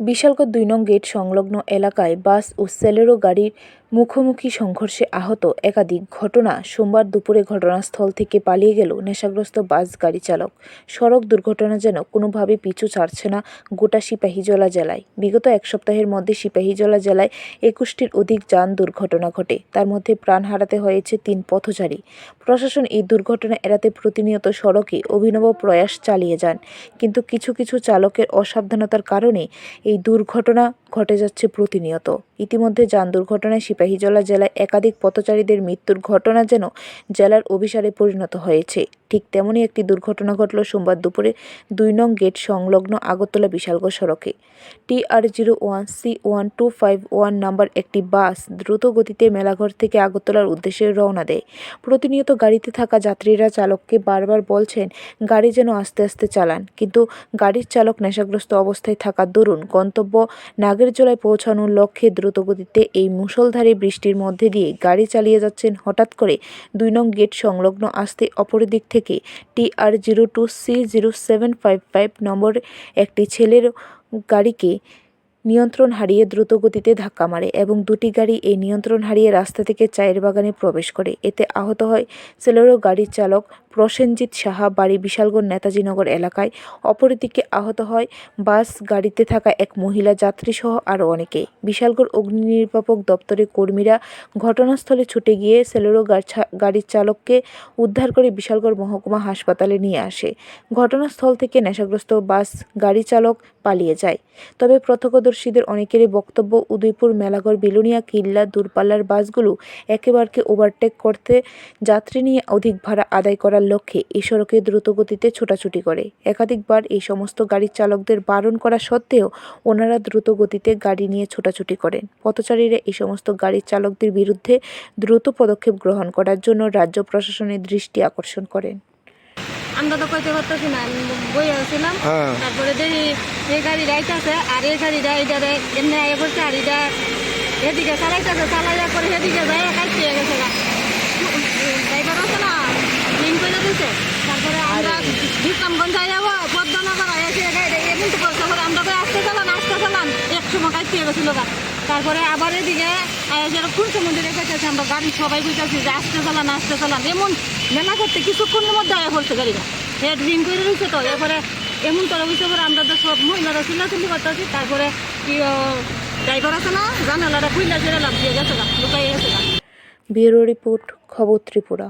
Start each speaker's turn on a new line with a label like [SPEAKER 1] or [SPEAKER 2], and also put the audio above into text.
[SPEAKER 1] বিশালগড় দুই নং গেট সংলগ্ন এলাকায় বাস ও সেলেরো গাড়ির মুখোমুখি সংঘর্ষে আহত একাধিক ঘটনা সোমবার দুপুরে ঘটনাস্থল থেকে পালিয়ে গেল নেশাগ্রস্ত বাস গাড়ি চালক। সড়ক দুর্ঘটনা যেন কোনোভাবে পিছু ছাড়ছে না গোটা সিপাহীজলা জেলায়। বিগত এক সপ্তাহের মধ্যে সিপাহীজলা জেলায় একুশটির অধিক যান দুর্ঘটনা ঘটে। তার মধ্যে প্রাণ হারাতে হয়েছে তিন পথচারী। প্রশাসন এই দুর্ঘটনা এড়াতে প্রতিনিয়ত সড়কে অভিনব প্রয়াস চালিয়ে যান। কিন্তু কিছু কিছু চালকের অসাবধানতার কারণে এই দুর্ঘটনা ঘটে যাচ্ছে প্রতিনিয়ত। ইতিমধ্যে যান দুর্ঘটনায় সিপাহীজলা জেলায় একাধিক পথচারীদের মৃত্যুর ঘটনা যেন জেলার অভিসারে পরিণত হয়েছে। ঠিক তেমনই একটি দুর্ঘটনা ঘটল সোমবার দুপুরে দুই নং গেট সংলগ্ন আগরতলা বিশালগড় সড়কে। T R zero one C one two five one number একটি বাস দ্রুত গতিতে মেলাঘর থেকে আগরতলার উদ্দেশ্যে রওনা দেয়। প্রতিনিয়ত গাড়িতে থাকা যাত্রীরা চালককে বারবার বলছেন, গাড়ি যেন আস্তে আস্তে চালান। কিন্তু গাড়ির চালক নেশাগ্রস্ত অবস্থায় থাকার দরুন গন্তব্য নাগেরজোলায় পৌঁছানোর লক্ষ্যে দ্রুতগতিতে এই মুষলধারে বৃষ্টির মধ্যে দিয়ে গাড়ি চালিয়ে যাচ্ছেন হঠাৎ করে দুই নং গেট সংলগ্ন আসতে অপর দিক থেকে T R zero two C zero seven five five number একটি ছেলের গাড়িকে নিয়ন্ত্রণ হারিয়ে দ্রুতগতিতে ধাক্কা মারে এবং দুটি গাড়ি এই নিয়ন্ত্রণ হারিয়ে রাস্তা থেকে চায়ের বাগানে প্রবেশ করে। এতে আহত হয় সেলেরো গাড়ির চালক প্রসেনজিৎ সাহা, বাড়ি বিশালগড় নেতাজিনগর এলাকায়। অপরদিকে আহত হয় বাস গাড়িতে থাকা এক মহিলা যাত্রীসহ আরও অনেকে। বিশালগড় অগ্নি নির্বাপক দপ্তরের কর্মীরা ঘটনাস্থলে ছুটে গিয়ে সেলেরো গাড়ির চালককে উদ্ধার করে বিশালগড় মহকুমা হাসপাতালে নিয়ে আসে। ঘটনাস্থল থেকে নেশাগ্রস্ত বাস গাড়ি চালক পালিয়ে যায়। তবে প্রত্যক্ষদর্শীদের অনেকেরই বক্তব্য, উদয়পুর, মেলাঘর, বিলুনিয়া, কিল্লা, দূরপাল্লার বাসগুলো একেবারকে ওভারটেক করতে যাত্রী নিয়ে অধিক ভাড়া আদায় করার লক্ষ্যে এই সড়কে দ্রুতগতিতে ছোটাছুটি করে। একাধিকবার এই সমস্ত গাড়ির চালকদের বারণ করা সত্ত্বেও ওনারা দ্রুত গতিতে গাড়ি নিয়ে ছোটাছুটি করেন। পথচারীরা এই সমস্ত গাড়ির চালকদের বিরুদ্ধে দ্রুত পদক্ষেপ গ্রহণ করার জন্য রাজ্য প্রশাসনের দৃষ্টি আকর্ষণ করেন।
[SPEAKER 2] আমরা তো কইতে পারতেছি না বই আসছিলাম
[SPEAKER 3] হ্যাঁ।
[SPEAKER 2] তারপরে দেখি এই গাড়ি রাইতেছে আর এই গাড়িটা এইটারে এমনি আগে করছে আর এটা এদিকে চালাইতেছে চালাইয়া করে সেদিকে যায় কাটিয়ে গেছে ড্রাইভার আছে না লিঙ্ক করে দিছে। তারপরে আমরা বিশ্রামগঞ্জ যাই যাব পদ্মনগর এসে গাড়ি এমন তো করছে পরে আমরা আসতে চালান আসতে চালান এক সময় কাটিয়ে গেছিল গা। তারপরে আবার এদিকে কোন সমুদ্রে কেটেছে আমরা গাড়ি সবাই বুঝতেছি যে আসতে চালান আসতে চালান। এমন মেলা করতে কিছুক্ষণের মধ্যে আয়া পড়ছে গাড়িটা। হে ড্রিঙ্ক করে রয়েছে তো, এরপরে এমন করে বুঝতে পারে আমরা তো সব মহিলারা চিল্লাচিল্লি করতেছি। তারপরে কি ড্রাইভার আছে না, জানালাটা খুললা লাভ দিয়ে গেছে গা লুকাই গেছে গা।
[SPEAKER 1] ব্যুরো রিপোর্ট, খবর ত্রিপুরা।